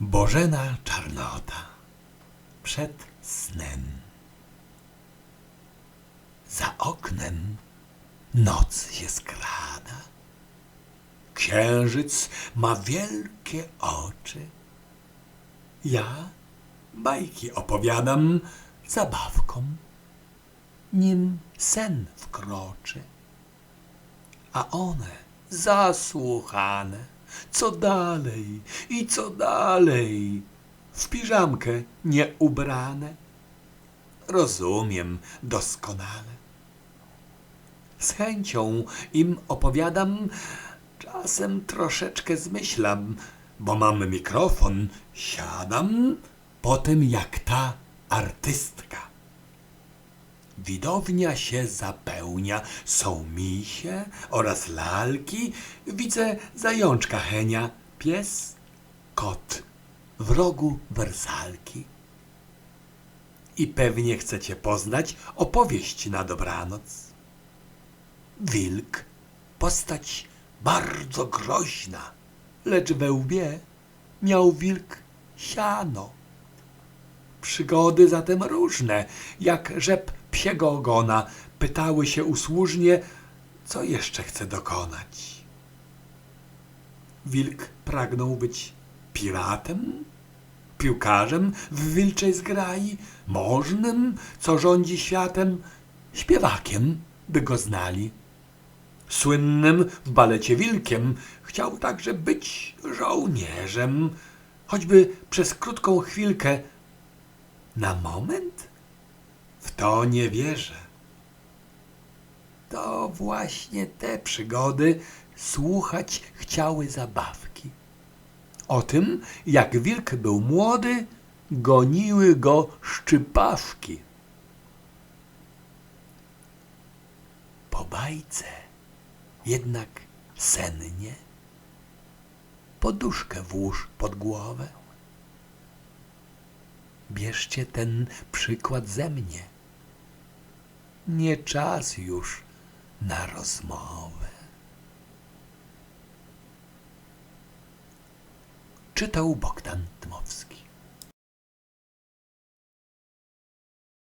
Bożena czarnota przed snem. Za oknem noc się skrada. Księżyc ma wielkie oczy. Ja bajki opowiadam zabawkom, nim sen wkroczy. A one zasłuchane, co dalej i co dalej, w piżamkę nieubrane. Rozumiem doskonale. Z chęcią im opowiadam, czasem troszeczkę zmyślam, bo mam mikrofon, siadam po tym jak ta artystka. Widownia się zapełnia, są misie oraz lalki, widzę zajączka Henia, pies, kot, w rogu wersalki. I pewnie chcecie poznać opowieść na dobranoc. Wilk, postać bardzo groźna, lecz we łbie miał wilk siano. Przygody zatem różne, jak rzep psiego ogona, pytały się usłużnie, co jeszcze chce dokonać. Wilk pragnął być piratem, piłkarzem w wilczej zgrai, możnym, co rządzi światem, śpiewakiem, by go znali. Słynnym w balecie wilkiem chciał także być żołnierzem, choćby przez krótką chwilkę. Na moment? To nie wierzę. To właśnie te przygody słuchać chciały zabawki. O tym, jak wilk był młody, goniły go szczypawki. Po bajce jednak sennie poduszkę włóż pod głowę. Bierzcie ten przykład ze mnie. Nie czas już na rozmowę. Czytał Bogdan Dmowski.